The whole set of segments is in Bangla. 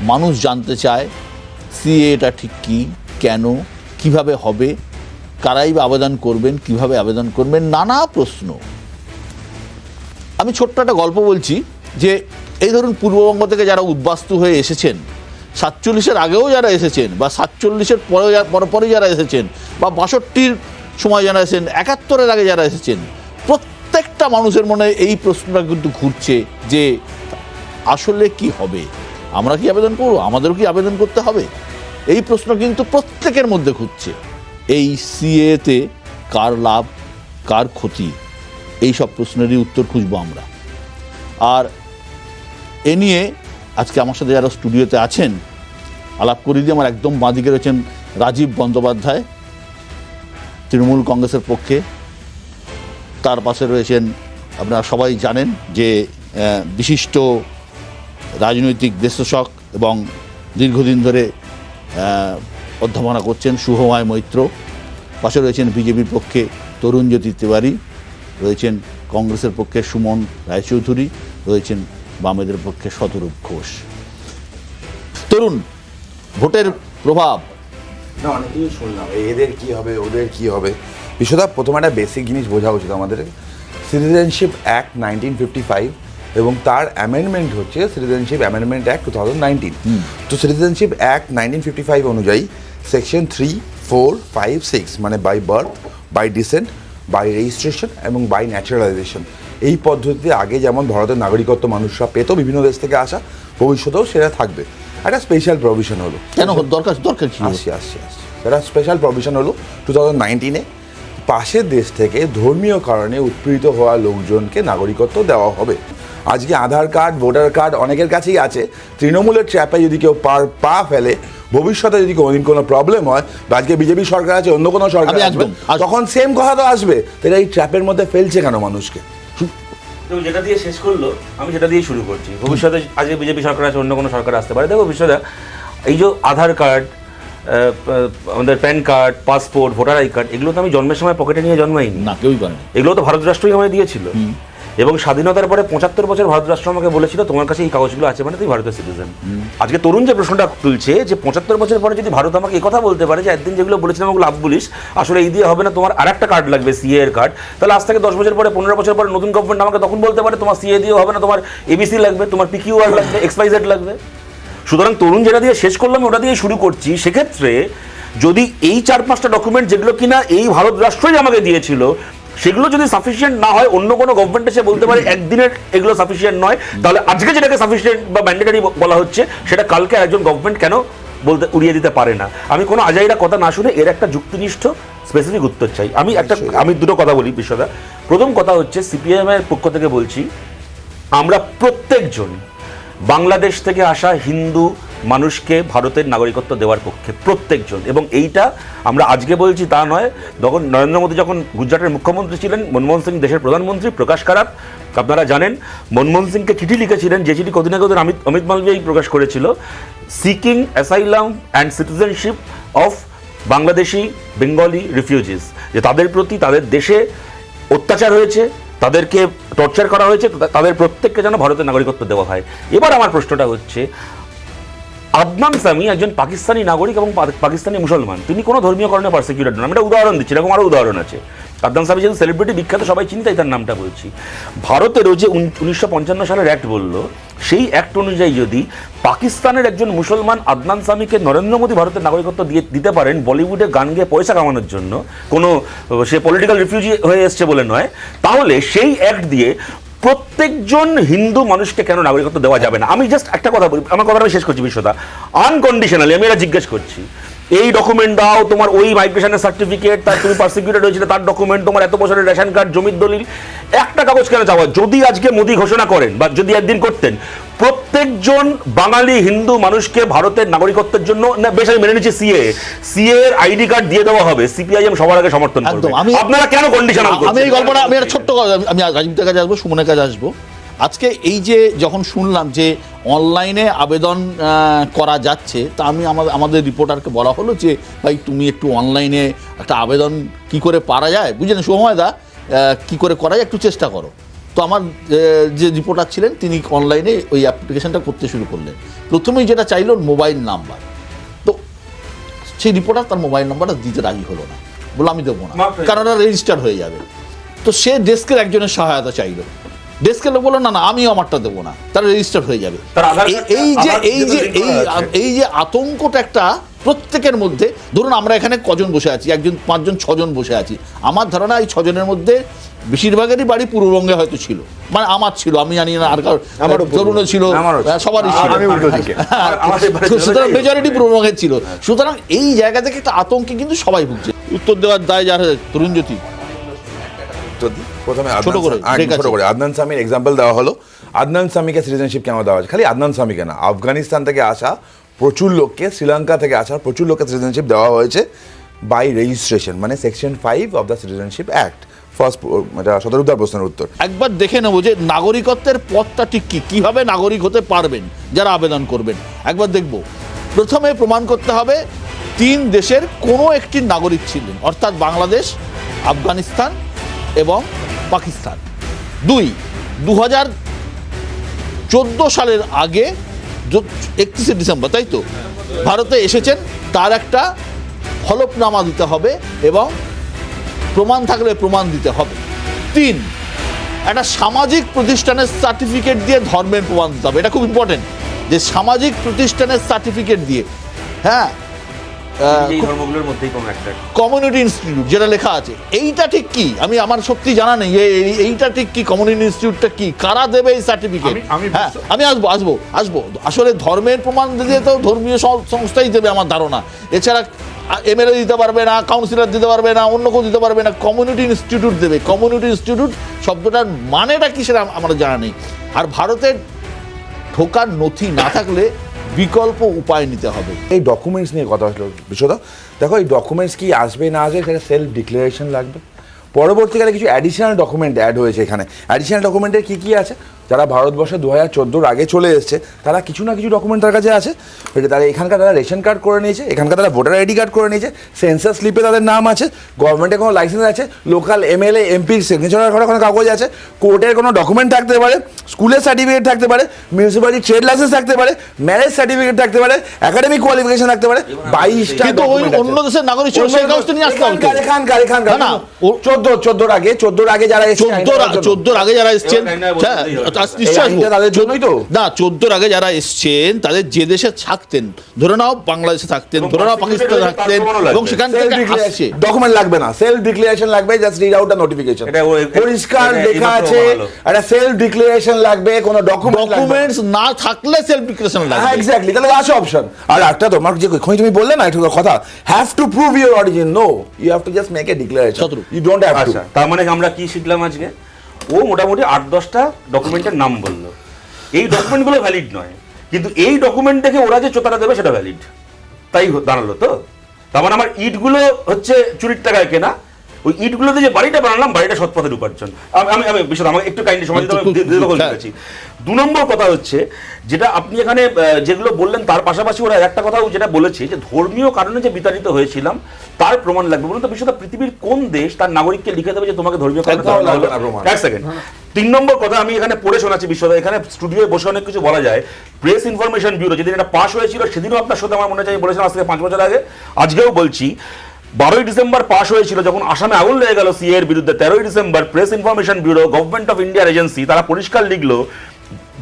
মানুষ জানতে চায়, সিএ এটা ঠিক কী, কেন, কীভাবে হবে, কারাই বা আবেদন করবেন, কীভাবে আবেদন করবেন, নানা প্রশ্ন। আমি ছোট্ট একটা গল্প বলছি যে, এই ধরুন পূর্ববঙ্গ থেকে যারা উদ্বাস্তু হয়ে এসেছেন, সাতচল্লিশের আগেও যারা এসেছেন বা সাতচল্লিশের পরে যা- পরে পরে যারা এসেছেন বা বাষট্টির সময় যারা এসেছেন, একাত্তরের আগে যারা এসেছেন, প্রত্যেকটা মানুষের মনে এই প্রশ্নটা কিন্তু ঘুরছে যে, আসলে কি হবে? আমরা কি আবেদন করব? আমাদেরও কি আবেদন করতে হবে? এই প্রশ্ন কিন্তু প্রত্যেকের মধ্যে ঘুরছে। এই সিএতে কার লাভ, কার ক্ষতি? এই সব প্রশ্নেরই উত্তর খুঁজবো আমরা। আর এ নিয়ে আজকে আমার সাথে যারা স্টুডিওতে আছেন, আলাপ করি দিয়ে আমার একদম বাঁদিকে রয়েছেন রাজীব বন্দ্যোপাধ্যায়, তৃণমূল কংগ্রেসের পক্ষে। তার পাশে রয়েছেন, আপনারা সবাই জানেন যে বিশিষ্ট রাজনৈতিক বিশ্লেষক এবং দীর্ঘদিন ধরে অধ্যাপনা করছেন শুভময় মৈত্র। পাশে রয়েছেন বিজেপির পক্ষে তরুণজ্যোতি তিওয়ারি, রয়েছেন কংগ্রেসের পক্ষে সুমন রায়চৌধুরী, রয়েছেন বামেদের পক্ষে শতরূপ ঘোষ। তরুণ, ভোটের প্রভাব। না অনেক কিছু শুনলাম এদের কি হবে, ওদের কি হবে? বিশ্বদা, প্রথমে একটা বেসিক জিনিস বোঝা উচিত আমাদের। Citizenship act nineteen fifty five এবং তার অ্যামেন্ডমেন্ট হচ্ছে citizenship amendment act two thousand nineteen তো citizenship act nineteen fifty five অনুযায়ী section three four five six মানে by birth by descent by registration এবং বাই ন্যাচারালাইজেশন এই পদ্ধতিতে আগে যেমন ভারতের নাগরিকত্ব মানুষরা পেত বিভিন্ন দেশ থেকে আসা ভবিষ্যতেও সেটা থাকবে। একটা স্পেশাল প্রভিশন হলো। কেন? দরকার দরকার কি আসছি আসছি আসছি। সেটা স্পেশাল প্রভিশন হলো টু থাউজেন্ড নাইনটিনে পাশের দেশ থেকে ধর্মীয় কারণে উৎপীড়িত হওয়া লোকজনকে নাগরিকত্ব দেওয়া হবে। আজকে আধার কার্ড ভোটার কার্ড অনেকের কাছেই আছে। তৃণমূলের ট্র্যাপে যদি কেউ পার পা ফেলে ভবিষ্যতে যদি কোনোদিন কোনো প্রবলেম হয় বা আজকে বিজেপি সরকার আছে অন্য কোনো সরকার আসবে। তখন সেম কথা তো আসবে। তাহলে এই ট্র্যাপের মধ্যে ফেলছে কেন মানুষকে? যেটা দিয়ে শেষ করল আমি সেটা দিয়ে শুরু করছি। ভবিষ্যতে আজকে বিজেপি সরকার আছে অন্য কোনো সরকার আসতে পারে। দেখো ভবিষ্যতে এই যে আধার কার্ড আমাদের PAN card passport voter I card এগুলো তো আমি জন্মের সময় পকেটে নিয়ে জন্মাইনি। না কেউই করেনি। এগুলো তো ভারত রাষ্ট্রই আমায় দিয়েছিল। এবং স্বাধীনতার পরে পঁচাত্তর বছর ভারত রাষ্ট্র আমাকে বলেছিল, তোমার কাছে এই কাগজগুলো আছে মানে তুমি ভারতের সিটিজেন আজকে তরুণ যে প্রশ্নটা তুলছে যে পঁচাত্তর বছর পরে যদি ভারত আমাকে কথা বলতে পারে যে একদিন যেগুলো বলেছিলাম ওগুলো লাভ বলিস, আসলে এই দিয়ে হবে না, তোমার আর একটা কার্ড লাগবে সিএ এর কার্ড তাহলে আজ থেকে দশ বছর পরে, পনেরো বছর পরে নতুন গভর্নমেন্ট আমাকে তখন বলতে পারে, তোমার সিএ দিয়ে হবে না, তোমার এবিসি লাগবে, তোমার পিকিউআর লাগবে এক্সপাইজেড লাগবে। সুতরাং তরুণ যেটা দিয়ে শেষ করলাম, ওটা দিয়ে শুরু করছি। সেক্ষেত্রে যদি এই চার পাঁচটা ডকুমেন্ট যেগুলো কিনা এই ভারত রাষ্ট্রই আমাকে দিয়েছিল সেগুলো যদি সাফিসিয়েন্ট না হয় অন্য কোনো গভর্নমেন্ট এসে বলতে পারে একদিনের এগুলো সাফিসিয়েন্ট নয় তাহলে আজকে যেটাকে সাফিসিয়েন্ট বা ম্যান্ডেটারি বলা হচ্ছে সেটা কালকে একজন গভর্নমেন্ট কেন বলতে উড়িয়ে দিতে পারে না? আমি কোনো আজাইরা কথা না শুনে এর একটা যুক্তিনিষ্ঠ স্পেসিফিক উত্তর চাই। আমি একটা আমি দুটো কথা বলি বিশ্বদা। প্রথম কথা হচ্ছে সিপিএম এর পক্ষ থেকে বলছি আমরা প্রত্যেকজন বাংলাদেশ থেকে আসা হিন্দু মানুষকে ভারতের নাগরিকত্ব দেওয়ার পক্ষে প্রত্যেকজন। এবং এইটা আমরা আজকে বলছি তা নয়, যখন নরেন্দ্র মোদী যখন গুজরাটের মুখ্যমন্ত্রী ছিলেন, মনমোহন সিং দেশের প্রধানমন্ত্রী প্রকাশ কারাত, আপনারা জানেন, মনমোহন সিংকে চিঠি লিখেছিলেন যে চিঠি কদিন আগে অমিত অমিত মালভিয়াই প্রকাশ করেছিল seeking asylum and citizenship of Bangladeshi Bengali refugees যে তাদের প্রতি তাদের দেশে অত্যাচার হয়েছে, তাদেরকে টর্চার করা হয়েছে তাদের প্রত্যেককে যেন ভারতের নাগরিকত্ব দেওয়া হয়। এবার আমার প্রশ্নটা হচ্ছে আদনান সামি একজন পাকিস্তানি নাগরিক এবং পাকিস্তানি মুসলমান। তিনি কোনো ধর্মীয় কারণে পার্সিকিউটেড নন। একটা উদাহরণ দিচ্ছি, এরকম আরও উদাহরণ আছে। আদনান সামি যেহেতু সেলিব্রিটি বিখ্যাত, সবাই চিনি তাই তার নামটা বলছি। ভারতেরও যে উনিশশো পঞ্চান্ন সালের অ্যাক্ট বলল, সেই অ্যাক্ট অনুযায়ী যদি পাকিস্তানের একজন মুসলমান আদনান সামিকে নরেন্দ্র মোদী ভারতের নাগরিকত্ব দিয়ে দিতে পারেন, বলিউডে গান গেয়ে পয়সা কামানোর জন্য, কোনো, সে পলিটিক্যাল রিফিউজি হয়ে এসছে বলে নয়, তাহলে সেই অ্যাক্ট দিয়ে প্রত্যেকজন হিন্দু মানুষকে কেন নাগরিকত্ব দেওয়া যাবে না? আমি জাস্ট একটা কথা বলি, আমার কথাটা আমি শেষ করছি বিশ্বদা। আনকন্ডিশনালি আমি এটা জিজ্ঞেস করছি। এই ডকুমেন্ট দাও তোমার ওই মাইগ্রেশনের সার্টিফিকেট তার তুমি পার্সিকিউটেড হয়েছিল তার ডকুমেন্ট তোমার এত বছরের রেশন কার্ড জমির দলিল একটা কাগজ কেন চাওয়া? যদি আজকে মোদি ঘোষণা করেন বা যদি একদিন করতেন প্রত্যেকজন বাঙালি হিন্দু মানুষকে ভারতের নাগরিকত্বের জন্য না বেশ আমি মেনে নিচ্ছি সিএ সিএ এর আইডি কার্ড দিয়ে দেওয়া হবে সিপিআইএম সবার আগে সমর্থন করবে। আপনারা কেন কন্ডিশনাল আমি এই গল্পটা আমি একটা ছোট্ট আমি- আমি রাজীবদের কাছে আসব সুমনের কাছে আসব। আজকে এই যে যখন শুনলাম যে অনলাইনে আবেদন করা যাচ্ছে। তা আমি আমাদের আমাদের রিপোর্টারকে বলা হলো যে ভাই তুমি একটু অনলাইনে একটা আবেদন কি করে পারা যায়? বুঝলেন সুময়দা কি করে করা যায় একটু চেষ্টা করো। তো আমার যে রিপোর্টার ছিলেন তিনি অনলাইনে ওই অ্যাপ্লিকেশনটা করতে শুরু করলেন। প্রথমেই যেটা চাইলো মোবাইল নাম্বার। তো সেই রিপোর্টার তার মোবাইল নাম্বারটা দিতে রাজি হলো না। বলে আমি দেবো না। কারণ রেজিস্টার হয়ে যাবে। তো সে ডেস্কের একজনের সহায়তা চাইলো। ডেস্কের লোক বলল না না আমিও আমারটা দেবো না। তার রেজিস্টার হয়ে যাবে। এই- যে এই যে এই এই যে আতঙ্কটা একটা প্রত্যেকের মধ্যে ধরুন আমরা এখানে কজন বসে আছি একজন পাঁচজন ছজন বসে আছি। আমার ধারণা এই ছজনের মধ্যে বেশিরভাগেরই বাড়ি পূর্ববঙ্গে হয়তো ছিল। মানে আমার ছিল আমি জানি না আর কারোর তরুণও ছিল আমারও সবারই ছিল। হ্যাঁ, সুতরাং মেজরিটি পূর্ববঙ্গের ছিল। সুতরাং এই জায়গা থেকে একটা আতঙ্কে কিন্তু সবাই ভুগছে। উত্তর দেওয়ার দায় যার তরুণ জ্যোতি। তো প্রথমে ছোট করে, সা- আগে break ছোট করে। আদনান সামির এক্সাম্পল দেওয়া হলো। আদনান সামিকে সিটিজেনশিপ কেন দেওয়া হয়েছে? খালি আদনান সামিকে না আফগানিস্তান থেকে আসা প্রচুর লোককে শ্রীলঙ্কা থেকে আসা প্রচুর লোককে সিটিজেনশিপ দেওয়া হয়েছে বাই রেজিস্ট্রেশন মানে section five of the citizenship act first এটা সদরুদ্দার প্রশ্নের উত্তর। একবার দেখে নেব যে নাগরিকত্বের পথটা ঠিক কি? কীভাবে নাগরিক হতে পারবেন যারা আবেদন করবেন? একবার দেখব। প্রথমে প্রমাণ করতে হবে তিন দেশের কোনো একটি নাগরিক ছিলেন অর্থাৎ বাংলাদেশ আফগানিস্তান এবং পাকিস্তান। দুই দু হাজার সালের আগে একত্রিশে ডিসেম্বর, তাই তো? ভারতে এসেছেন, তার একটা হলফনামা দিতে হবে এবং প্রমাণ থাকলে প্রমাণ দিতে হবে। তিন, একটা সামাজিক প্রতিষ্ঠানের সার্টিফিকেট দিয়ে ধর্মের প্রমাণ দিতে হবে। এটা খুব ইম্পর্টেন্ট যে সামাজিক প্রতিষ্ঠানের সার্টিফিকেট দিয়ে। হ্যাঁ ধর্মগুলোর মধ্যেই কোনো একটা। কমিউনিটি ইনস্টিটিউট যেটা লেখা আছে এইটা ঠিক কি? আমি আমার সত্যি জানা নেই এইটা ঠিক কি? কমিউনিটি ইনস্টিটিউটটা কি? কারা দেবে এই সার্টিফিকেট হ্যাঁ আমি আসব আসব আসব। আসলে ধর্মের প্রমাণ দিতে তো ধর্মীয় সংস্থাই দেবে আমার ধারণা। এছাড়া এমএলএ দিতে পারবে না কাউন্সিলর দিতে পারবে না অন্য কেউ দিতে পারবে না কমিউনিটি ইনস্টিটিউট দেবে। কমিউনিটি ইনস্টিটিউট শব্দটার মানেটা কি সেটা আমার জানা নেই। আর ভারতের ঢোকার নথি না থাকলে বিকল্প উপায় নিতে হবে। এই ডকুমেন্টস নিয়ে কথা হলো বিশ্বদা দেখো, এই ডকুমেন্টস কি আসবে না আসবে, সেটা সেলফ ডিক্লারেশন লাগবে। পরবর্তীকালে কিছু অ্যাডিশনাল ডকুমেন্ট অ্যাড হয়েছে এখানে। অ্যাডিশনাল ডকুমেন্টের কী কী আছে? যারা ভারতবর্ষে দু হাজার চোদ্দোর আগে চলে এসছে তারা কিছু না কিছু ডকুমেন্ট তার কাছে আছে। সেটা তারা এখানকার তারা রেশন কার্ড করে নিয়েছে এখানকার তারা ভোটার আইডি কার্ড করে নিয়েছে সেন্সার স্লিপে তাদের নাম আছে গভর্নমেন্টের কোনো লাইসেন্স আছে লোকাল এমএলএ এমপির সিগনেচার করা কোনো কাগজ আছে কোর্টের কোনো ডকুমেন্ট থাকতে পারে স্কুলের সার্টিফিকেট থাকতে পারে মিউনিসিপ্যালিটি ট্রেড লাইসেন্স থাকতে পারে ম্যারেজ সার্টিফিকেট থাকতে পারে একাডেমিক কোয়ালিফিকেশন থাকতে পারে বাইশটা কিন্তু ওই অন্য দেশের নাগরিক নিয়ে আসতে হবে এখানকার এখানকার না, না, চোদ্দ চোদ্দোর আগে চোদ্দোর আগে যারা এসেছে চোদ্দোর চোদ্দোর আগে যারা এসছেন হ্যাঁ, দিই হবে। তা- এই নিশ্চয়ই আইনটা আসব। তাদের জন্যই তো। না চোদ্দোর আগে যারা এসছেন তাদের যে দেশে থাকতেন ধরে নাও বাংলাদেশে থাকতেন ধরে নাও পাকিস্তানে পাকিস্তানে থাকতেন এবং সেখান থেকে আসছে। ডকুমেন্ট লাগবে না। সেলফ ডিক্লারেশন লাগবে জাস্ট রিড আউট নোটিফিকেশন পরিষ্কার লেখা আছে একটা সেলফ ডিক্লারেশন লাগবে কোনো ডকুমেন্ট ডকুমেন্টস না। থাকলে সেলফ ডিক্লারেশন হ্যাঁ এক্স্যাক্টলি তাহলে আছে অপশন আর একটা তোমার যে এক্ষুনি তুমি বললে না একটু কথা। Have to prove origin no you have to just make a declaration you don't have to তার মানে আমরা কি শিখলাম আজকে? ও মোটামুটি আট দশটা ডকুমেন্টের নাম বলল। এই ডকুমেন্টগুলো ভ্যালিড নয়, কিন্তু এই ডকুমেন্ট দেখে ওরা যে চোতারা দেবে সেটা ভ্যালিড তাই দাঁড়াল তো? তার মানে আমার ইটগুলো হচ্ছে চুরির টাকায় কেনা ওই ইটগুলোতে যে বাড়িটা বানালাম বাড়িটা সৎপথের উপার্জন। আমি আমি বিষয় আমাকে একটু কাইন্ডলি সময় দিতে দী- হ্যাঁ। দু নম্বর কথা হচ্ছে যেটা আপনি এখানে যেগুলো বললেন তার পাশাপাশি ওরা একটা কথাও যেটা বলেছে যে ধর্মীয় কারণে যে বিতাড়িত হয়েছিলাম তার প্রমাণ লাগবে। বলুন তো বিশ্বটা পৃথিবীর কোন দেশ তার নাগরিককে লিখে দেবে যে তোমাকে ধর্মীয় কারণে। এক সেকেন্ড তিন নম্বর কথা আমি এখানে পড়ে শোনাচ্ছি বিশ্বদা এখানে স্টুডিওয়ে বসে অনেক কিছু বলা যায়। প্রেস ইনফরমেশন ব্যুরো যেদিন এটা পাস হয়েছিল সেদিনও আপনার সাথে আমার মনে হয় বলেছিলাম আজ থেকে পাঁচ বছর আগে। আজকেও বলছি বারোই ডিসেম্বর পাশ হয়েছিল যখন আসামে আগুন লেগে গেল সিএ এর বিরুদ্ধে। তেরোই December press information bureau government of ইন্ডিয়ার এজেন্সি তারা পরিষ্কার লিখলো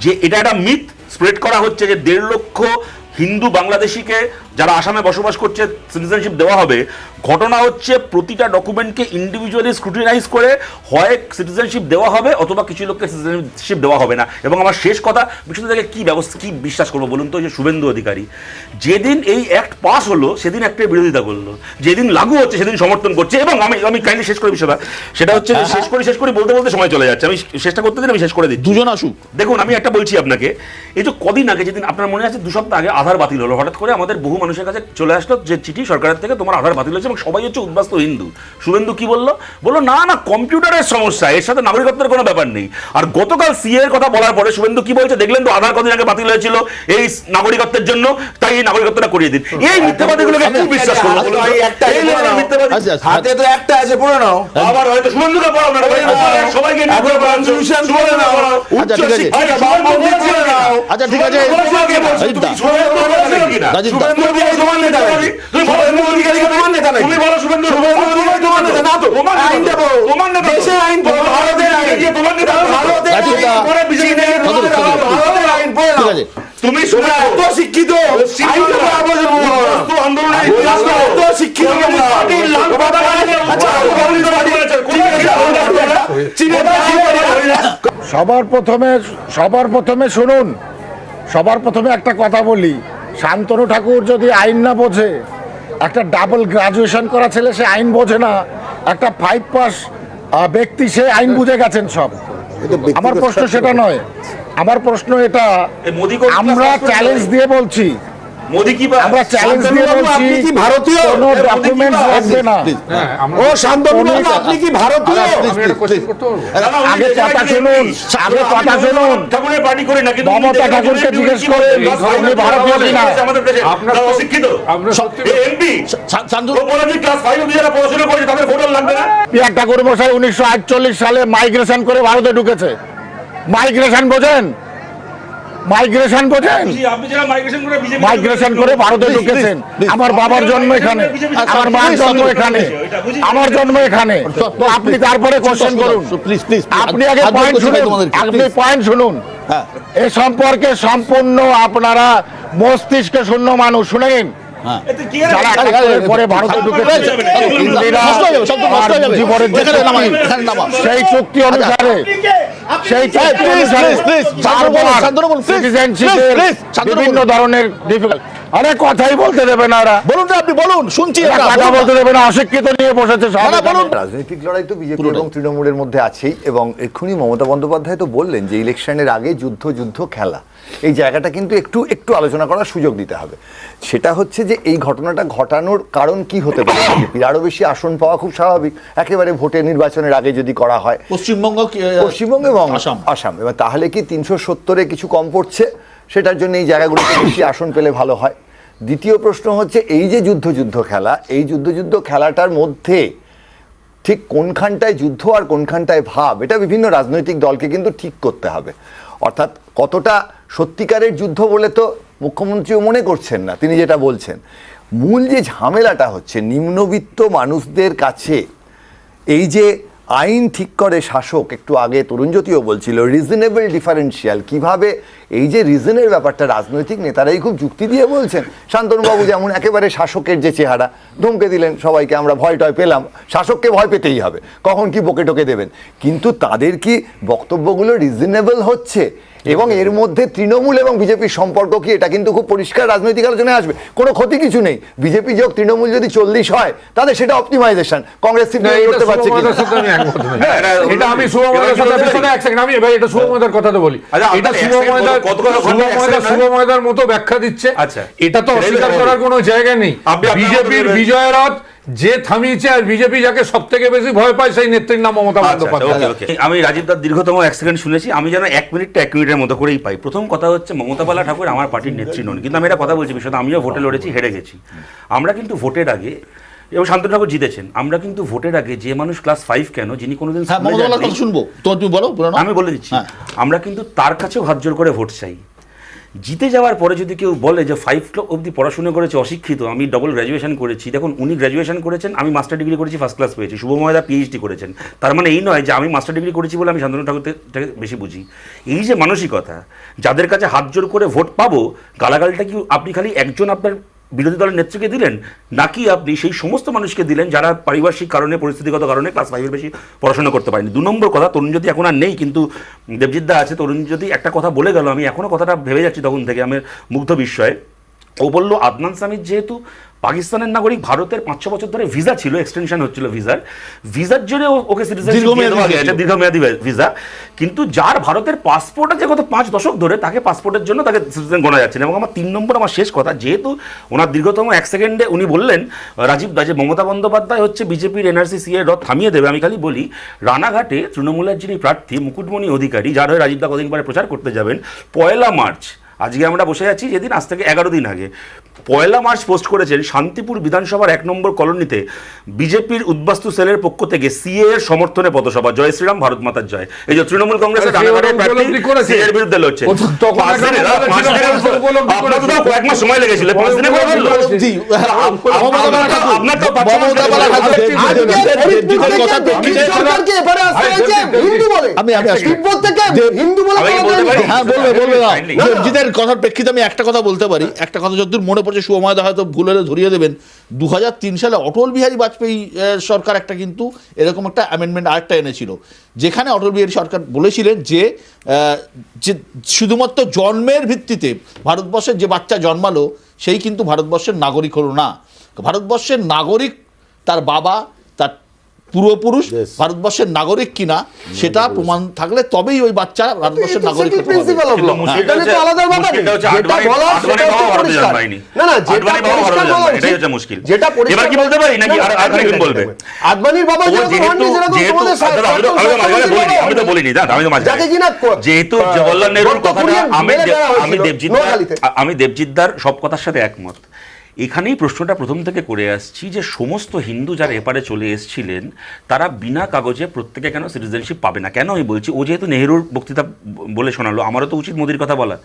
যে এটা একটা মিথ। স্প্রেড করা হচ্ছে যে দেড় লক্ষ হিন্দু বাংলাদেশিকে যারা আসামে বসবাস করছে সিটিজেনশিপ দেওয়া হবে ঘটনা হচ্ছে প্রতিটা ডকুমেন্টকে ইন্ডিভিজুয়ালি স্ক্রুটিনাইজ করে হয় সিটিজেনশিপ দেওয়া হবে অথবা কিছু লোককে সিটিজেনশিপ দেওয়া হবে না। এবং আমার শেষ কথা বিষয় থেকে কী ব্যবস্থা কী বিশ্বাস করব বলুন তো যে শুভেন্দু অধিকারী। যেদিন এই অ্যাক্ট পাস হলো সেদিন একটা বিরোধিতা করল। যেদিন লাগু হচ্ছে সেদিন সমর্থন করছে। এবং আমি আমি কাইন্ডলি শেষ করি বিষয়টা সেটা হচ্ছে শেষ করি শেষ করি বলতে বলতে সময় চলে যাচ্ছে। আমি শেষটা করতে দিন আমি শেষ করে দিচ্ছি। দুজন আসুক। দেখুন আমি একটা বলছি আপনাকে। এই যে কদিন আগে যেদিন আপনার মনে আছে দু সপ্তাহ আগে আধার বাতিল হলো। হঠাৎ করে আমাদের বহু মানুষের কাছে চলে আসলো যে চিঠি সরকারের থেকে তোমার আধার বাতিল হয়েছে এবং সবাই হচ্ছে উদ্বাস্ত হিন্দু। শুভেন্দু কি বলল? বলল না না কম্পিউটারের সমস্যা এর সাথে নাগরিকত্বের কোনো ব্যাপার নেই। আর গতকাল সিএ এর কথা বলার পরে শুভেন্দু কি বলছে দেখলেন তো আধার কদিন আগে বাতিল হয়েছিল এই নাগরিকত্বের জন্য তাই এই নাগরিকত্বটা করিয়ে দিন। এই মিথ্যাবাদীগুলোকে কি বিশ্বাস করব আচ্ছা, আচ্ছা, হাতে তো একটা আছে পড়ে নাও। আবার হয়তো শুভেন্দুকে পড়াও না সবাইকে। আচ্ছা, ঠিক আছে। আচ্ছা। আচ্ছা, অধিকারী তোমার নেতা তুমি শুভেন্দু অধিকারী তোমার নেতা নাকি? তুমি বলো শুভেন্দু শুভেন্দু অধিকারী তোমার নেতা না তো? তোমার নেতা আইন তোমার নেতা দেশের আইন পড়ো, ভারতের আইন। তোমার নেতা ভারতের রাজীব দা। পরে বিজেপি নেতা তোমার সদর, নেতা সদর। তো। ভারতের আইন পড়ে ঠিক নাও। আছে তুমি এত শিক্ষিত আচ্ছা, সবার প্রথমে সবার প্রথমে শুনুন সবার প্রথমে একটা কথা বলি। শান্তনু ঠাকুর যদি আইন না বোঝে একটা ডাবল গ্রাজুয়েশন করা ছেলে সে আইন বোঝে না একটা ফাইভ পাস ব্যক্তি সে আইন বুঝে গেছেন সব। আমার প্রশ্ন সেটা নয়। আমার প্রশ্ন এটা আমরা? চ্যালেঞ্জ দিয়ে বলছি মোদি কি বা- আমরা চ্যালেঞ্জ দিয়ে বলছি আপনি কি ভারতীয়? কোনো এ, মোদি কি ডকুমেন্টস বা- লাগবে না। ও শান্তনু বাবু, আপনি কি ভারতীয়? না, না, উনি আগে কথা শুনুন আগে কথা শুনুন। ঠাকুরের পার্টি করি না মমতা ঠাকুরকে জিজ্ঞেস করেন, উনি ভারতীয় কিনা? করেছে আমাদের দেশে। আপনার তারা সত্যি- অশিক্ষিত। আপনার সত্যি- এই শান্তনু বলে যে ক্লাস ফাইভ অব্দি যারা পড়াশোনা করেছে তাদের ভোটার লাগবে না। পিয়ার ঠাকুর মশাই উনিশশো আটচল্লিশ সালে মাইগ্রেশন করে ভারতে ঢুকেছে। মাইগ্রেশন বোঝেন? মাইগ্রেশন করেন মাইগ্রেশন করে ভারতে ঢুকেছেন. আমার বাবার জন্ম এখানে। আমার মার জন্ম এখানে। আমার জন্ম এখানে। আপনি তারপরে কোশ্চেন করুন। আপনি আগে পয়েন্ট শুনুন। আপনি পয়েন্ট শুনুন। হ্যাঁ। এ সম্পর্কে সম্পূর্ণ আপনারা মস্তিষ্কে শূন্য মানুষ শুনেন হ্যাঁ। পরে ভারতে ঢুকেছে। সেই চুক্তি অনুসারে সেই চুক্তি অনুসারে বিভিন্ন ধরনের ডিফিকাল্ট আরে কথাই বলতে দেবে না ওরা। বলুন না আপনি বলুন শুনছি কথা বলতে দেবে না অশিক্ষিত নিয়ে বসেছে বলুন। রাজনৈতিক লড়াই তো বিজেপি এবং তৃণমূলের মধ্যে আছেই এবং এক্ষুনি মমতা বন্দ্যোপাধ্যায় তো বললেন যে ইলেকশনের আগে যুদ্ধ যুদ্ধ খেলা। এই জায়গাটা কিন্তু একটু একটু আলোচনা করার সুযোগ দিতে হবে। সেটা হচ্ছে যে এই ঘটনাটা ঘটানোর কারণ কি হতে পারে? বিজেপির আরও বেশি আসন পাওয়া খুব স্বাভাবিক। একেবারে ভোটে নির্বাচনের আগে যদি করা হয়। পশ্চিমবঙ্গ পশ্চিমবঙ্গ এবং আসাম। আসাম। এবার তাহলে কি তিনশো সত্তরে কিছু কম পড়ছে? সেটার জন্য এই জায়গাগুলোতে বেশি আসন পেলে ভালো হয়। দ্বিতীয় প্রশ্ন হচ্ছে, এই যে যুদ্ধ যুদ্ধ খেলা, এই যুদ্ধ যুদ্ধ খেলাটার মধ্যে ঠিক কোনখানটায় যুদ্ধ আর কোনখানটায় ভাব, এটা বিভিন্ন রাজনৈতিক দলকে কিন্তু ঠিক করতে হবে। অর্থাৎ কতটা সত্যিকারের যুদ্ধ বলে তো মুখ্যমন্ত্রীও মনে করছেন না, তিনি যেটা বলছেন। মূল যে ঝামেলাটা হচ্ছে, নিম্নবিত্ত মানুষদের কাছে এই যে আইন ঠিক করে শাসক, একটু আগে তরুণজ্যোতিও বলছিল রিজনেবল ডিফারেন্সিয়াল কীভাবে এই যে রিজনের ব্যাপারটা রাজনৈতিক নেতারাই খুব যুক্তি দিয়ে বলছেন শান্তনুবাবু যেমন একেবারে শাসকের যে চেহারা ধমকে দিলেন সবাইকে আমরা ভয় টয় পেলাম শাসককে ভয় পেতেই হবে কখন কি বকে টকে দেবেন? কিন্তু তাদের কি বক্তব্যগুলো রিজনেবল হচ্ছে? এবং এর মধ্যে তৃণমূল এবং বিজেপির সম্পর্ক কি? এটা কিন্তু খুব পরিষ্কার রাজনৈতিক আলোচনায় আসবে। কোনো ক্ষতি কিছু নেই। বিজেপি যোগ তৃণমূল যদি চল্লিশ হয় তাহলে সেটা অপটিমাইজেশন কংগ্রেস করতে পারছে কি আমি না, এটা- আমি শুভময়দার কথাটা বলি। আচ্ছা, এটা আপনার শুভময়দার মতো ব্যাখ্যা দিচ্ছে। আচ্ছা। এটা তো অস্বীকার করার কোনো জায়গা নেই। বিজেপির বিজয় রথ যে থামিয়েছে আর বিজেপি যাকে সব থেকে বেশি ভয় পায় সেই নেত্রীর নাম মমতা আচ্ছা, বন্দ্যোপাধ্যায়। আচ্ছা, okay. আমি রাজীব দার দীর্ঘতম এক সেকেন্ড শুনেছি। আমি যেন এক মিনিটটা এক মিনিটের মতো করেই পাই। প্রথম কথা হচ্ছে মমতা বালা ঠাকুর আমার পার্টির নেত্রী নন। কিন্তু আমি এটা কথা বলছি বিষয়টা আমিও ভোটে লড়েছি হেরে গেছি। আমরা কিন্তু ভোটের আগে এবং শান্তনু ঠাকুর জিতেছেন। আমরা কিন্তু ভোটের আগে যে মানুষ ক্লাস ফাইভ কেন যিনি কোনোদিন হ্যাঁ শুনব। তো তুমি বলো আমি বলে দিচ্ছি। হ্যাঁ। আমরা কিন্তু তার কাছেও হাত জোর করে ভোট চাই। জিতে যাওয়ার পরে যদি কেউ বলে যে ফাইভ অবধি পড়াশোনা করেছে অশিক্ষিত আমি ডবল গ্র্যাজুয়েশন করেছি দেখুন উনি গ্র্যাজুয়েশন করেছেন আমি মাস্টার ডিগ্রি করেছি ফার্স্ট ক্লাস পেয়েছি। শুভময়দা পিএইচডি করেছেন। তার মানে এই নয় যে আমি মাস্টার ডিগ্রি করেছি বলে আমি শান্তনু ঠাকুরকে থেকে বেশি বুঝি। এই যে মানসিকতা যাদের কাছে হাত জোর করে ভোট পাবো গালাগালটা কি আপনি খালি একজন আপনার বিরোধী দলের নেত্রীকে দিলেন, নাকি আপনি সেই সমস্ত মানুষকে দিলেন যারা পারিপার্শ্বিক কারণে, পরিস্থিতিগত কারণে ক্লাস ফাইভের বেশি পড়াশোনা করতে পারেনি? দু নম্বর কথা, তরুণ যদি এখন আর নেই, কিন্তু দেবজিৎ দা আছে, তরুণ যদি একটা কথা বলে গেল, আমি এখনও কথাটা ভেবে যাচ্ছি তখন থেকে আমি মুগ্ধ বিস্ময়ে। ও বলল আদনান সামিদ যেহেতু পাকিস্তানের নাগরিক ভারতের পাঁচ ছ বছর ধরে ভিসা ছিল এক্সটেনশন হচ্ছিল ভিসার। ভিসার জন্য ওকে। দীর্ঘমেয়াদী ভিসা কিন্তু যার ভারতের পাসপোর্ট আছে গত পাঁচ দশক ধরে তাকে পাসপোর্টের জন্য তাকে সিটিজেন গোনা যাচ্ছে না। এবং আমার তিন নম্বর আমার শেষ কথা যেহেতু ওনার দীর্ঘতম এক সেকেন্ডে উনি বললেন রাজীব দা যে মমতা বন্দ্যোপাধ্যায় হচ্ছে বিজেপির এনআরসি সিএ রথ থামিয়ে দেবে আমি খালি বলি রানাঘাটে তৃণমূলের যিনি প্রার্থী মুকুটমণি অধিকারী যার হয়ে রাজীব দা কদিন পরে প্রচার করতে যাবেন পয়লা মার্চ আজকে আমরা বসে আছি যেদিন আজ থেকে এগারো দিন আগে। পয়লা মার্চ পোস্ট করেছেন শান্তিপুর বিধানসভার এক নম্বর কলোনিতে বিজেপির উদ্বাস্তু সেলের পক্ষ থেকে সিএ এর সমর্থনে পথসভা। জয় শ্রীরাম ভারত মাতার জয়। এই যে তৃণমূল কংগ্রেসের এর বিরুদ্ধে লড়ছে। কয়েক মাস সময় লেগেছিল পাঁচ দিনে করে ফেলল। আপনার তো- আমি কথার প্রেক্ষিতে একটা কথা বলতে পারি। একটা কথা যতদূর মনে পড়ছে, সুময়দা হয়তো ভুল হলে ধরিয়ে দেবেন। দু হাজার তিন সালে অটল বিহারী বাজপেয়ী সরকার একটা কিন্তু এরকম একটা অ্যামেন্ডমেন্ট আরেকটা এনেছিল। যেখানে অটল বিহারী সরকার বলেছিলেন যে যে শুধুমাত্র জন্মের ভিত্তিতে ভারতবর্ষের যে বাচ্চা জন্মালো, সেই কিন্তু ভারতবর্ষের নাগরিক হলো না। ভারতবর্ষের নাগরিক তার বাবা পূর্বপুরুষ ভারতবর্ষের নাগরিক কিনা সেটা প্রমাণ থাকলে তবেই ওই বাচ্চা ভারতবর্ষের নাগরিক আমি দেবজিৎ। আমি দেবজিৎদার সব কথার সাথে একমত। এখানেই প্রশ্নটা প্রথম থেকে করে আসছি যে সমস্ত হিন্দু যারা এপারে চলে এসেছিলেন, তারা বিনা কাগজে প্রত্যেকে কেন সিটিজেনশিপ পাবে না? কেন আমি বলছি? ও যেহেতু নেহরুর বক্তৃতা বলে শোনালো, আমারও তো উচিত মোদির কথা বলা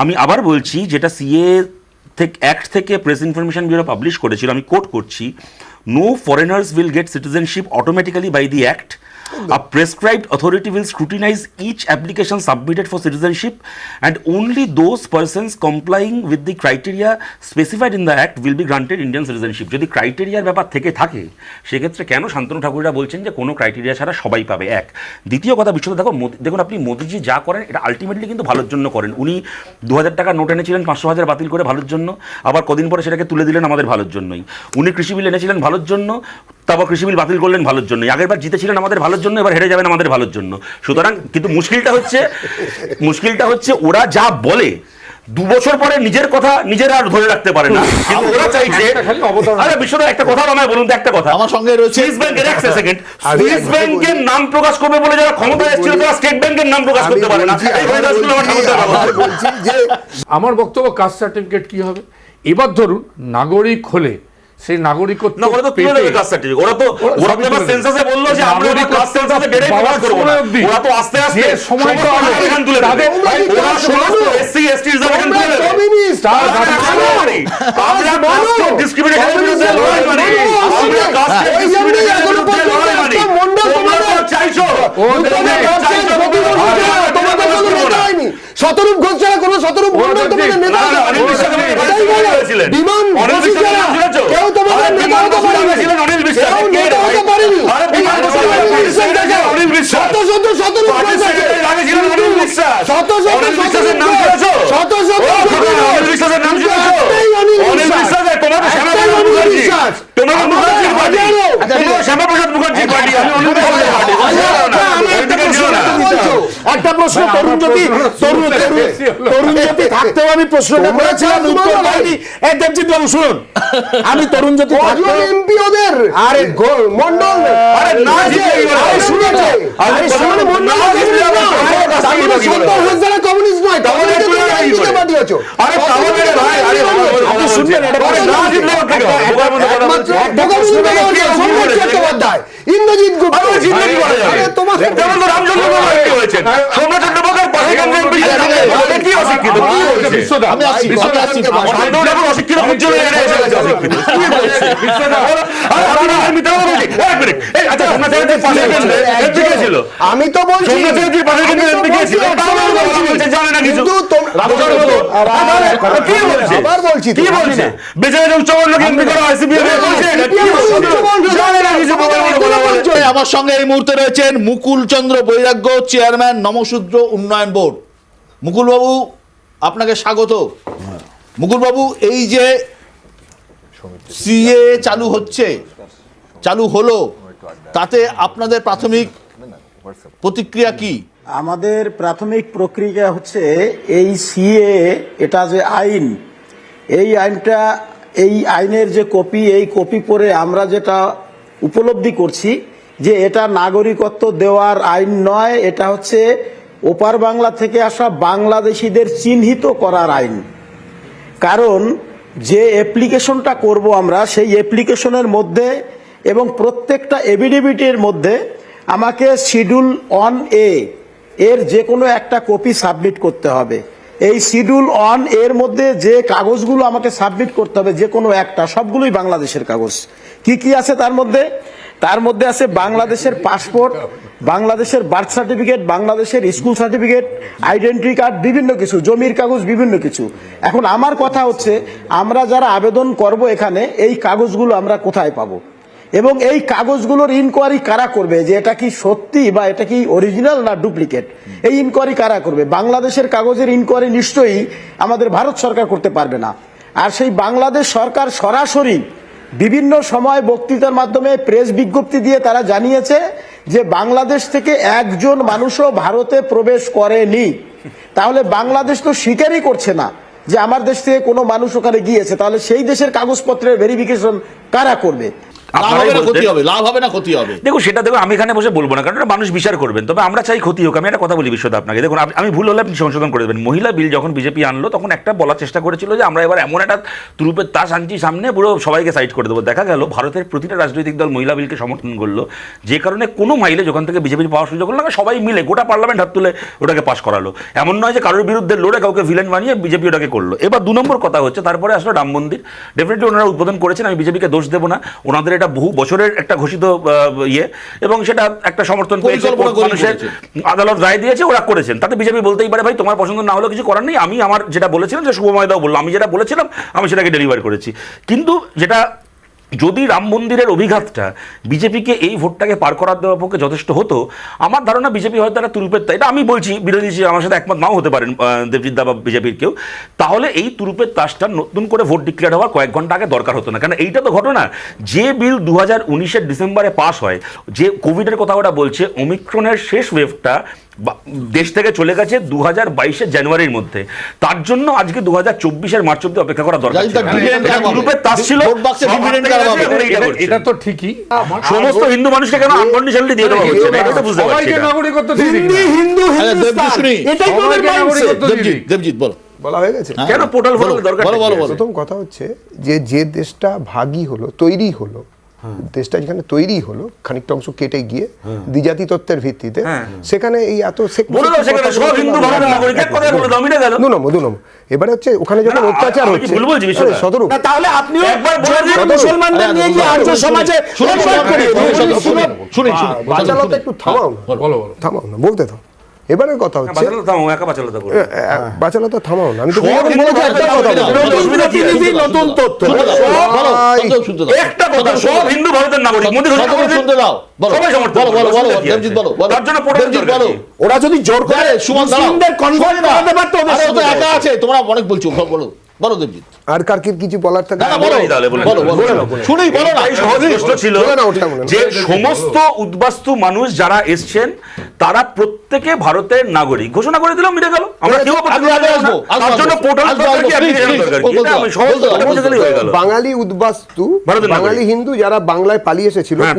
আমি আবার বলছি, যেটা সিএ থেকে, অ্যাক্ট থেকে প্রেস ইনফরমেশন ব্যুরো পাবলিশ করেছিল, আমি কোট করছি, no foreigners will get citizenship automatically by the act. A prescribed authority will scrutinize each application submitted for citizenship, and only those persons complying with the criteria specified in the Act will be granted Indian citizenship. যদি ক্রাইটেরিয়ার ব্যাপার থেকে থাকে সেক্ষেত্রে কেন শান্তনু ঠাকুররা বলছেন যে কোনো ক্রাইটেরিয়া ছাড়া সবাই পাবে? এক দ্বিতীয় কথা বিশ্বত দেখো দেখুন আপনি মোদিজি যা করেন এটা আলটিমেটলি কিন্তু ভালোর জন্য করেন। উনি দু হাজার টাকা নোট এনেছিলেন পাঁচশো হাজার বাতিল করে ভালোর জন্য আবার কদিন পরে সেটাকে তুলে দিলেন আমাদের ভালোর জন্যই। উনি কৃষি বিল এনেছিলেন ভালোর জন্য তারপর কৃষি বিল বাতিল করলেন ভালোর জন্যই। আগেরবার জিতেছিলেন আমাদের ভালোর জন্য এবার হেরে যাবেন আমাদের ভালোর জন্য। সুতরাং কিন্তু মুশকিলটা হচ্ছে মুশকিলটা হচ্ছে ওরা যা বলে দু বছর পরে নিজের কথা নিজের আর ধরে রাখতে পারে না। কিন্তু ওরা চাইছে একটা আরে বিশ্বদা একটা কথা আমায় বলুন একটা কথা। আমার সঙ্গে রয়েছে সুইস ব্যাংকের এক সেকেন্ড সুইস ব্যাংকের নাম প্রকাশ করবে বলে যারা ক্ষমতায় এসেছিল তারা স্টেট ব্যাংকের নাম প্রকাশ করতে পারে না। আমার বক্তব্য কাস্ট সার্টিফিকেট কি হবে? এবার ধরুন নাগরিক হলে সেই নাগরিকত্ব না ওরা তো তুলে পেতে- কাস্ট সার্টিফিক ওরা তো ওরা ওরা তো এবার সেন্সাসে বলল যে আমরা এবার কাস্ট সেন্সাসে বেড়ে পাওয়ার প্রকাশ না। ওরা তো আস্তে আস্তে সময় সমস্ত পাবে, রিজার্ভেশন তুলে দেবে। ওরা সমস্ত এসসি এসটি রিজার্ভেশন তোমরা তুলে দেবে। কমিউনিস্ট, তার আমরা কাস্ট বলো। মানি। আমরা বলো। কাস্ট ডিসক্রিমিনেশনের বিরুদ্ধে লড়াই মানি। আমরা কাস্ট এই জন্যই ডিসক্রিমিনেশনের এখনও বিরুদ্ধে লড়াই মানি। তোমরা তো চাইছো। তোমরা চাইছো তোমাদের কোনো নেতা হয়নি। শতরূপ ঘোষ বলেছিলেন। বিমান? কেউ তোমাদের নেতা হতে পারেনি। কেউ নেতা হতে? পারেনি। শত শত। শত শত। শত শত? শত শত ও, শতরূপ খোকা, ঘোষ। অনিল বিশ্বাসের নাম কিন্তু শুনেছো? একটাই অনিল অনিল বিশ্বাস। বিশ্বাসের, তোমার তো একটাই শ্যামাপ্রসাদ অনিল মুখার্জি। বিশ্বাস। তোমার তো আমাদের মুখার্জির পার্টি। হাজারো। তোমার শ্যামাপ্রসাদ মুখার্জির পার্টি, আমি অনিল বিশ্বাসের পার্টি। আচ্ছা, আচ্ছা, আমি একটা ওইদিকে প্রশ্ন যেও না। করতে বলছো। একটা প্রশ্ন তরুণ জ্যোতি তরুণ জ্যোতি থাকতেও আমি প্রশ্নটা করেছিলাম উত্তর পাইনি। এই দেবজিৎ বাবু শুনুন। আমি তরুণ জ্যোতি থাকতেও এমপি ওদের আরে মন্ডল আরে না আরে শুনেছে আরে শুনুন। মন্ডল কমিউনিস্ট নয়। আরে ভাই, আরে শুনবেন এটা ইন্দ্রজিৎ গুপ্ত। তোমার রামচন্দ্র হয়েছেন। সোমনাথ চট্টোপাধ্যায় পাশে কেন্দ্রে এমপি ছিলেন। এ কি অশিক্ষিত? কি বলছে? বিশ্বদা, আমি আসছি, বিশ্বদা, আমি আসছি। শান্তনু ঠাকুর অশিক্ষিত খুঁজছে বলে এরা এসে গেছে অশিক্ষিত। কি বলছে? আরে আমি না, আমি মিথ্যা কথা বলছি। এক মিনিট। এই, আচ্ছা, সোমনাথ চ্যাটার্জির পাশে কেন্দ্রে এমপি কে ছিল? আমি তো বলছি সোমনাথ চ্যাটার্জির পাশে আমি কেন্দ্রে তো এমপি কে বলছি, ছিল? তাহলে আবার ওরা বলছি। বলছে, জানে না কিছু। কিন্তু তোম- রামচন্দ্র বড়ুয়া। আবার- আবার- কি বলছে? আবার বলছি তো, কি জানি বলছে? না। বেঁচে গেছে উচ্চবর্ণ এমপি করা ICBM এ বলছে? কি বলছে? জানে না কিছু, বলে বলে বলে বলে। আমার সঙ্গে এই মুহূর্তে রয়েছেন মুকুল চন্দ্র বৈরাগ্য চেয়ারম্যান নমশূদ্র উন্নয়ন বোর্ড মুকুল বাবু আপনাকে স্বাগত। মুকুলবাবু এই যে সিএ চালু হচ্ছে, চালু হলো, তাতে আপনাদের প্রাথমিক প্রতিক্রিয়া কি? আমাদের প্রাথমিক প্রক্রিয়া হচ্ছে, এই সিএ, এটা যে আইন, এই আইনটা, এই আইনের যে কপি, এই কপি পড়ে আমরা যেটা উপলব্ধি করছি, যে এটা নাগরিকত্ব দেওয়ার আইন নয়, এটা হচ্ছে ওপার বাংলা থেকে আসা বাংলাদেশিদের চিহ্নিত করার আইন। কারণ যে অ্যাপ্লিকেশনটা করব আমরা, সেই অ্যাপ্লিকেশনের মধ্যে এবং প্রত্যেকটা এভিডেভিটের মধ্যে আমাকে শিডিউল অন এ এর যে কোনো একটা কপি সাবমিট করতে হবে। এই শিডিউল অন এর মধ্যে যে কাগজগুলো আমাকে সাবমিট করতে হবে, যে কোনো একটা, সবগুলোই বাংলাদেশের কাগজ। কি কি আছে তার মধ্যে? তার মধ্যে আছে বাংলাদেশের পাসপোর্ট, বাংলাদেশের বার্থ সার্টিফিকেট, বাংলাদেশের স্কুল সার্টিফিকেট, আইডেন্টি কার্ড, বিভিন্ন কিছু, জমির কাগজ, বিভিন্ন কিছু। এখন আমার কথা হচ্ছে, আমরা যারা আবেদন করব এখানে, এই কাগজগুলো আমরা কোথায় পাবো? এবং এই কাগজগুলোর ইনকোয়ারি কারা করবে? যে এটা কি সত্যি বা এটা কি অরিজিনাল না ডুপ্লিকেট এই ইনকোয়ারি কারা করবে? বাংলাদেশের কাগজের ইনকোয়ারি নিশ্চয়ই আমাদের ভারত সরকার করতে পারবে না। আর সেই বাংলাদেশ সরকার সরাসরি বিভিন্ন সময় বক্তৃতার মাধ্যমে প্রেস বিজ্ঞপ্তি দিয়ে তারা জানিয়েছে যে বাংলাদেশ থেকে একজন মানুষও ভারতে প্রবেশ করেনি। তাহলে বাংলাদেশ তো স্বীকারই করছে না যে আমার দেশ থেকে কোনো মানুষ ওখানে গিয়েছে। তাহলে সেই দেশের কাগজপত্রের ভেরিফিকেশন কারা করবে? লাভ হবে না ক্ষতি হবে দেখো সেটা দেখো আমি এখানে বসে বলব না কারণ মানুষ বিচার করবেন। তবে আমরা চাই ক্ষতি হোক আমি একটা কথা বলি বিশ্বদা আপনাকে। দেখুন আমি ভুল হলে আপনি সংশোধন করে দেবেন। মহিলা বিল যখন বিজেপি আনলো তখন একটা বলার চেষ্টা করেছিল যে আমরা এবার এমন একটা তুরুপের তাস আনছি সামনে পুরো সবাইকে সাইড করে দেবো। দেখা গেল ভারতের প্রতিটা রাজনৈতিক দল মহিলা বিলকে সমর্থন করল। যে কারণে কোনো মাইলে যখন থেকে বিজেপির পাওয়ার সুযোগ হলো না সবাই মিলে গোটা পার্লামেন্ট হাত তুলে ওটাকে পাশ করালো। এমন নয় যে কারোর বিরুদ্ধে লড়ে কাউকে ভিলেন বানিয়ে বিজেপি ওটাকে করল। এবার দু নম্বর কথা হচ্ছে তারপরে আসলো রাম মন্দির। ডেফিনেটলি ওনারা উদ্বোধন করেছেন আমি বিজেপিকে দোষ দেবো না। ওনাদের এটা বহু বছরের একটা ঘোষিত আহ, ইয়ে এবং সেটা একটা সমর্থন পেয়েছে মানুষের আদালত রায় দিয়েছে ওরা করেছেন। তাতে বিজেপি বলতেই পারে ভাই তোমার পছন্দ না হলে কিছু করার নেই। আমি আমার যেটা বলেছিলাম যে শুভময় দাও বলল আমি যেটা বলেছিলাম আমি সেটাকে ডেলিভার করেছি। কিন্তু যেটা যদি রাম মন্দিরের অভিঘাতটা বিজেপিকে এই ভোটটাকে পার করার দেওয়ার পক্ষে যথেষ্ট হতো আমার ধারণা বিজেপি হয়তো একটা তুরুপের তা এটা আমি বলছি বিরোধী আমার সাথে একমত নাও হতে পারেন আহ, দেবজিৎ দা বা বিজেপির কেউ তাহলে এই তুরুপের তাসটা নতুন করে ভোট ডিক্লেয়ার হওয়ার কয়েক ঘণ্টা আগে দরকার হতো না। কারণ এইটা তো ঘটনা যে বিল দু হাজার ডিসেম্বরে পাস হয় যে কোভিডের কথা ওটা বলছে ওমিক্রনের শেষ ওয়েভটা দেশ থেকে চলে গেছে দু হাজার বাইশের জানুয়ারির মধ্যে। তার জন্য আজকে দু হাজার চব্বিশের মার্চ অব্দি অপেক্ষা করা দরকার ছিল। তার এটা তো ঠিকই। সমস্ত হিন্দু মানুষকে কেন আনকন্ডিশনালি দিয়ে দেওয়া হচ্ছে। এটা তো বুঝতে পারছি নাগরিকত্ব। হিন্দু দেবজিৎ বলো। বলা হয়ে গেছে। কেন পোর্টাল বলো, দরকার বলো, বলো, প্রথম কথা হচ্ছে যে যে দেশটা ভাগই হলো তৈরি হলো দেশটা যেখানে তৈরি হলো খানিকটা অংশ কেটে গিয়ে দ্বিজাতি তত্ত্বের ভিত্তিতে সেখানে এই এত এবারে হচ্ছে ওখানে যখন অত্যাচার হচ্ছে তাহলে আপনিও একবার বলে দিন, মুসলমানদের নিয়ে গিয়ে আর্য সমাজে শুনুন, শুনুন, দিন। শুনুন, শুনুন, শুনুন, শুনুন, বাচালতা একটু থামাও। না বলো বলো। থামাও না বলতে দাও এবারে কথা হচ্ছে। বাচালতা থামাও না। আমি তো। নতুন তথ্য। একটা কথা সব হিন্দু ভারতের নাগরিক? ওরা যদি জোর করে। একা আছে তোমরা অনেক বলছো বলো, বলো বলো দেবজিৎ আর কার কি কিছু বলার থাকে? না বলো। তাহলে, বলো। না। সহজ প্রশ্ন ছিল না, ওটা যে সমস্ত উদ্বাস্তু মানুষ যারা এসছেন তারা প্রত্যেকে ভারতের নাগরিক। ঘোষণা করে দিলাম মিটে গেল। আমরা কেউ তার জন্য পোর্টাল। বাঙালি উদ্বাস্তু বাঙালি হিন্দু যারা বাংলায় পালিয়ে এসেছিল হ্যাঁ।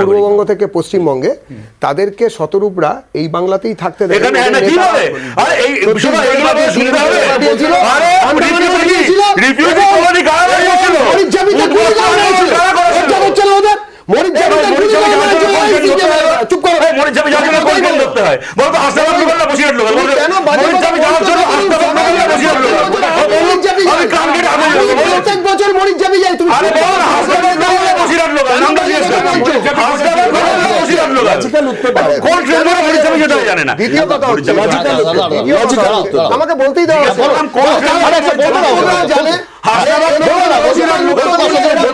পূর্ববঙ্গ থেকে পশ্চিমবঙ্গে তাদেরকে শতরূপরা এই বাংলাতেই থাকতে দেয়। কারা করেছিল? হয়। চুপ করো। হয়। বসিরহাট লোকাল? কেন যাওয়ার জন্য বসিরহাট লোকাল? আমি কান কেটে প্রত্যেক বছর যাই তুমি আরে বলো বসিরহাট লোকাল? নামটা জিজ্ঞেস করো। লোকাল? কোন ট্রেন ধরে জানে না। দ্বিতীয় কথা হচ্ছে। আমাকে বলতেই দাও বললাম, কোন ট্রেন ধরে আরে, একটা বলতে দাও। লোকাল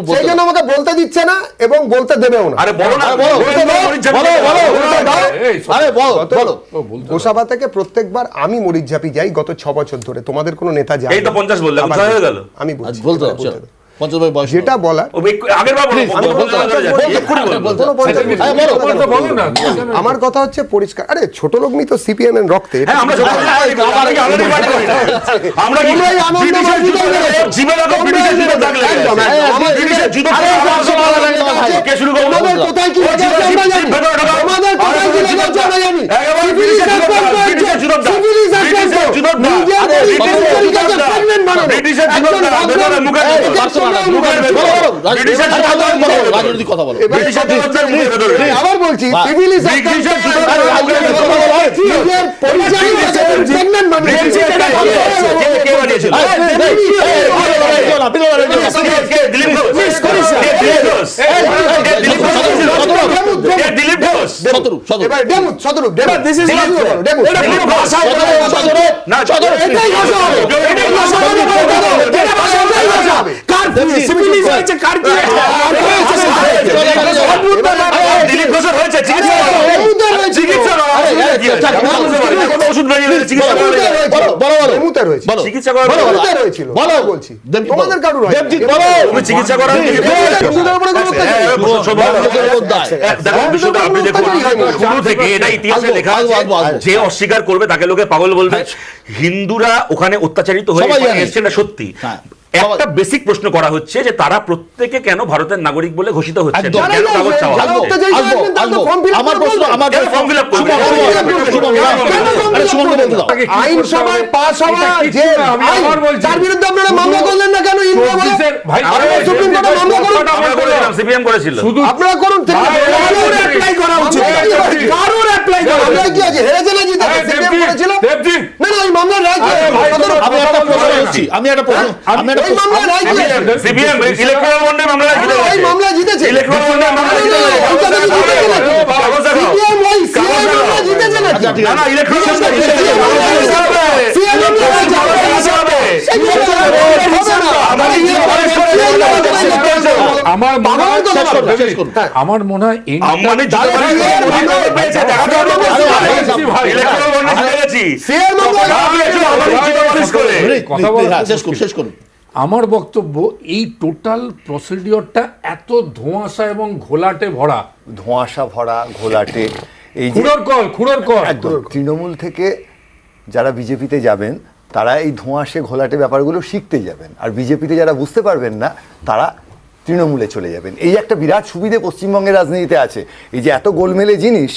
বলতে সেই জন্য আমাকে বলতে দিচ্ছে না এবং বলতে দেবেও না। আরে বলো না বলো, বলো, আরে বলো বলো গোসাবা থেকে প্রত্যেকবার আমি মরিচঝাপি যাই গত ছ বছর ধরে। তোমাদের কোনো নেতা যায় এই তো 50 বললে, এখন আবার ছয় হয়ে গেল। আমি বলছি বলতে পঞ্চাশ বয়স যেটা বলার আমার কথা হচ্ছে পরিষ্কার। আরে ছোট লোক নি তো সিপিএম এর রক্তে হ্যাঁ, আমরা কি ব্রিটিশের। জীবন রাজনৈতিক কথা বলো আবার বলছি না, চিকিৎসা করার হ্যাঁ। যে অস্বীকার করবে তাকে লোকে পাগল বলবে হিন্দুরা ওখানে অত্যাচারিত হয়ে। সত্যি হ্যাঁ। একটা বেসিক প্রশ্ন করা হচ্ছে যে তারা প্রত্যেকে কেন ভারতের নাগরিক বলে ঘোষিত হচ্ছে? আমার প্রশ্ন আমার? পাস হওয়া যে। তার বিরুদ্ধে আপনারা মামলা করলেন না কেন? ইন্ডিয়া বলে? ভাই, সুপ্রিম কোর্টে মামলা করুন। সিপিএম করেছিল। শুধু আপনারা করুন কারোর অ্যাপ্লাই করা উচিত কারোর অ্যাপ্লাই করা আমরা কি আছে? হেরেছে না জিতে সিপিএম করেছিল? দেবজিৎ। না না ওই মামলার রায় কি? আরে, ভাই, কত- তোমার- আমি একটা প্রশ্ন করছি। আমি একটা প্রশ্ন আমি একটা ওই রায় সিপিএম ইলেকট্রাল বন্ডে মামলা ওই মামলা জিতেছে। ইলেকট্রাল বন্ডে মামলা জিতেছে। সিপিএম ওই সিএম মামলা জিতেছে না, না, ইলেকট্রাল বন্ডে জিতেছে। সিএম মামলা। আমার মনে হয়। আমার মনে হয়। কথা বলা হ্যাঁ, করুন শেষ করুন আমার বক্তব্য এই টোটাল প্রসিডিওরটা এত ধোঁয়াশা এবং ঘোলাটে ভরা। ধোঁয়াশা ভরা ঘোলাটে এই যে খুঁড়োর কল খুঁড়োর কল। একদম তৃণমূল থেকে যারা বিজেপিতে যাবেন তারা এই ধোঁয়াশে ঘোলাটে ব্যাপারগুলো শিখতে যাবেন। আর বিজেপিতে যারা বুঝতে পারবেন না তারা তৃণমূলে চলে যাবেন। এই একটা বিরাট সুবিধে পশ্চিমবঙ্গের রাজনীতিতে আছে। এই যে এত গোলমেলে জিনিস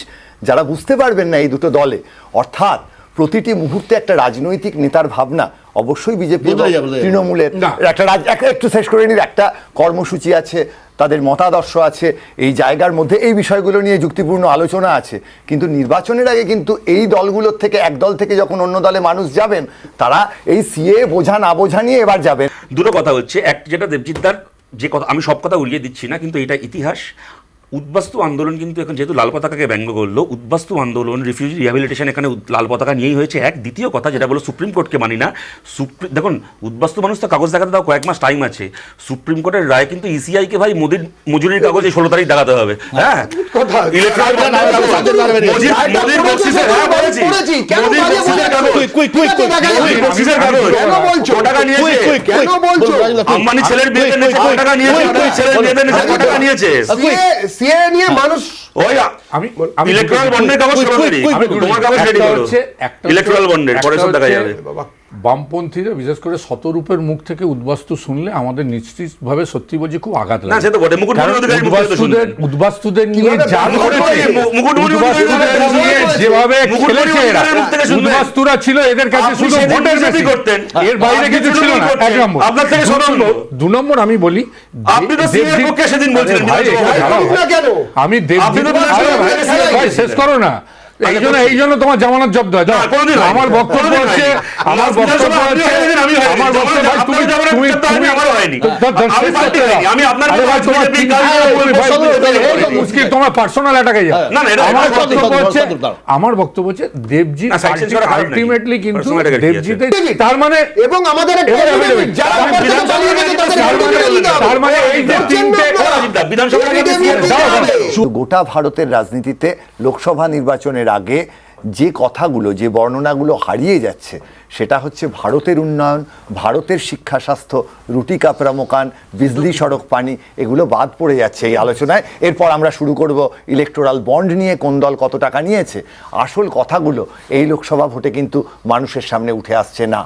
যারা বুঝতে পারবেন না এই দুটো দলে অর্থাৎ প্রতিটি মুহূর্তে একটা রাজনৈতিক নেতার ভাবনা অবশ্যই বিজেপি। তৃণমূলের। একটা রাজ- একটু শেষ করে নিন একটা কর্মসূচি আছে তাদের মতাদর্শ আছে এই জায়গার মধ্যে এই বিষয়গুলো নিয়ে যুক্তিপূর্ণ আলোচনা আছে। কিন্তু নির্বাচনের আগে কিন্তু এই দলগুলোর থেকে এক দল থেকে যখন অন্য দলে মানুষ যাবেন তারা এই সিএ বোঝা না বোঝা নিয়ে এবার যাবেন। দুটো কথা হচ্ছে এক যেটা দেবজিৎদার যে কথা আমি সব কথা উড়িয়ে দিচ্ছি না কিন্তু এটা ইতিহাস। উদ্বাস্তু আন্দোলন কিন্তু এখন যেহেতু লাল পতাকাকে ব্যঙ্গ করল উদ্বাস্তু আন্দোলন রিফিউজি রিহ্যাবিলিটেশন এখানে লাল পতাকা নিয়েই হয়েছে এক দ্বিতীয় কথা যেটা বলো সুপ্রিম কোর্টকে মানি না সুপ্রিম দেখুন উদ্বাস্তু মানুষ তো কাগজ দেখাতে দাও কয়েক মাস টাইম আছে সুপ্রিম কোর্টের রায় কিন্তু ইসিআই কে ভাই মোদির মজুরির কাগজে ষোলো তারিখ দেখাতে হবে হ্যাঁ হ্যাঁ? আম্বানি ছেলের বিয়েতে টাকা নিয়েছে ছেলের বিয়েতে টাকা নিয়েছে সিএ নিয়ে মানুষ ওই আমি আমি ইলেকট্রাল বন্ডের কাগজ quick, ষোলো quick, তারিখ quick, আমি তোমার কাগজ রেডি হচ্ছে ইলেকট্রাল বন্ডের পরে সব দেখা যাবে। বামপন্থীরা বিশেষ করে শতরূপের মুখ থেকে উদ্বাস্তু শুনলে আমাদের নিশ্চিতভাবে সত্যি বলছি খুব আঘাত না সে তো বটে উদ্বাস্তুদের নিয়ে নিয়ে যেভাবে খেলেছে এরা। উদ্বাস্তুরা ছিল এদের কাছে শুধু ভোটের বিজেপি করতেন। এর বাইরে কিছু ছিল না। এক নম্বর। আপনার থেকে দু নম্বর দু নম্বর আমি বলি আপনি তো সিএর পক্ষে সেদিন বলছিলেন, আমি দেবজিৎ শেষ করো না। এই জন্য এই জন্য তোমার জামানত জব্দ হয় দাও। না, কোনোদিন হয়নি। আমার বক্তব্য হচ্ছে। আমার বক্তব্য। আমার বক্তব্য তুমি তুমি তুমি হয়নি। আমি আপনার মুশকিল তোমার পার্সোনাল অ্যাটাকে না, না, আমার বক্তব্য আমার বক্তব্য নাকি? আলটিমেটলি কিন্তু তার মানে এবং আমাদের। যারা তার মানে এই যে তিনটে। গোটা ভারতের রাজনীতিতে লোকসভা নির্বাচনের আগে যে কথাগুলো, যে বর্ণনাগুলো হারিয়ে যাচ্ছে, সেটা হচ্ছে ভারতের উন্নয়ন, ভারতের শিক্ষা স্বাস্থ্য, রুটি কাপড়া মোকান বিজলি সড়ক পানি, এগুলো বাদ পড়ে যাচ্ছে এই আলোচনায়। এরপর আমরা শুরু করব ইলেকটোরাল বন্ড নিয়ে, কোন দল কত টাকা নিয়েছে। আসল কথাগুলো এই লোকসভা ভোটে কিন্তু মানুষের সামনে উঠে আসছে না।